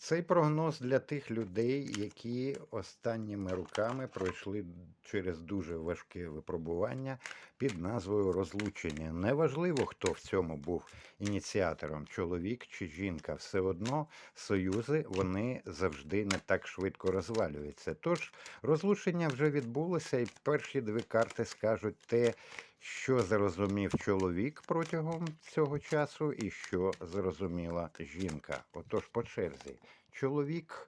Цей прогноз для тих людей, які останніми роками пройшли через дуже важке випробування під назвою розлучення. Неважливо, хто в цьому був ініціатором, чоловік чи жінка, все одно союзи вони завжди не так швидко розвалюються. Тож розлучення вже відбулося, і перші дві карти скажуть те, що зрозумів чоловік протягом цього часу, і що зрозуміла жінка. Отож, по черзі. Чоловік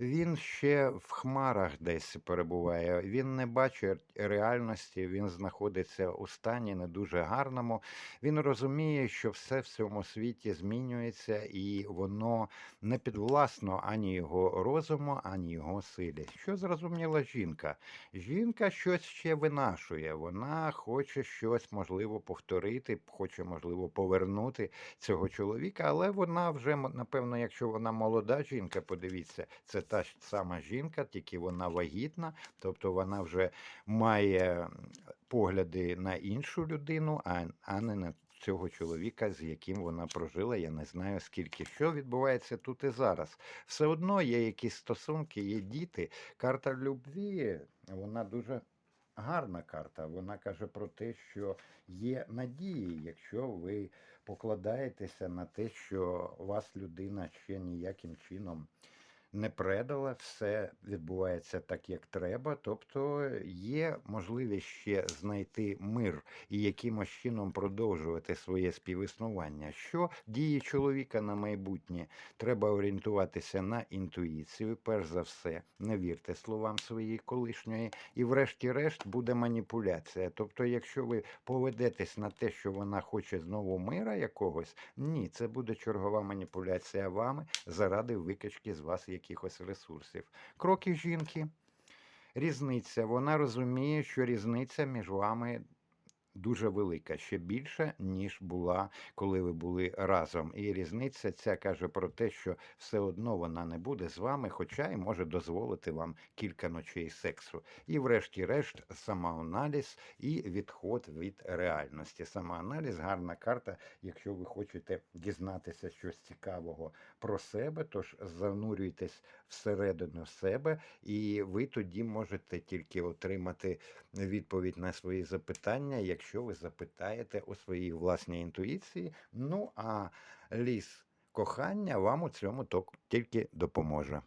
він ще в хмарах десь перебуває. Він не бачить реальності, він знаходиться у стані не дуже гарному. Він розуміє, що все в цьому світі змінюється, і воно не підвласно ані його розуму, ані його силі. Що зрозуміла жінка? Жінка щось ще винашує. Вона хоче щось можливо повторити, хоче можливо повернути цього чоловіка, але вона вже напевно, якщо вона молода жінка, подивіться, це та ж сама жінка, тільки вона вагітна, тобто вона вже має погляди на іншу людину, а, не на цього чоловіка, з яким вона прожила. Я не знаю скільки. Що відбувається тут і зараз. Все одно є якісь стосунки, є діти. Карта любві, вона дуже. Гарна карта. Вона каже про те, що є надії, якщо ви покладаєтеся на те, що вас людина ще ніяким чином не предала, все відбувається так, як треба. Тобто є можливість ще знайти мир і якимось чином продовжувати своє співіснування. Що діє чоловіка на майбутнє? Треба орієнтуватися на інтуїцію, перш за все, не вірте словам своєї колишньої, і, врешті-решт, буде маніпуляція. Тобто, якщо ви поведетесь на те, що вона хоче знову мира якогось, ні, це буде чергова маніпуляція вами заради викачки з вас якихось ресурсів. Кроки жінки. Різниця. Вона розуміє, що різниця між вами дуже велика, ще більша, ніж була, коли ви були разом. І різниця ця каже про те, що все одно вона не буде з вами, хоча й може дозволити вам кілька ночей сексу. І, врешті-решт, самоаналіз і відход від реальності. Самоаналіз гарна карта, якщо ви хочете дізнатися щось цікавого про себе, тож занурюйтесь всередину себе, і ви тоді можете тільки отримати відповідь на свої запитання, якщо ви запитаєте у своїй власній інтуїції. Ну а ліс кохання вам у цьому тільки допоможе.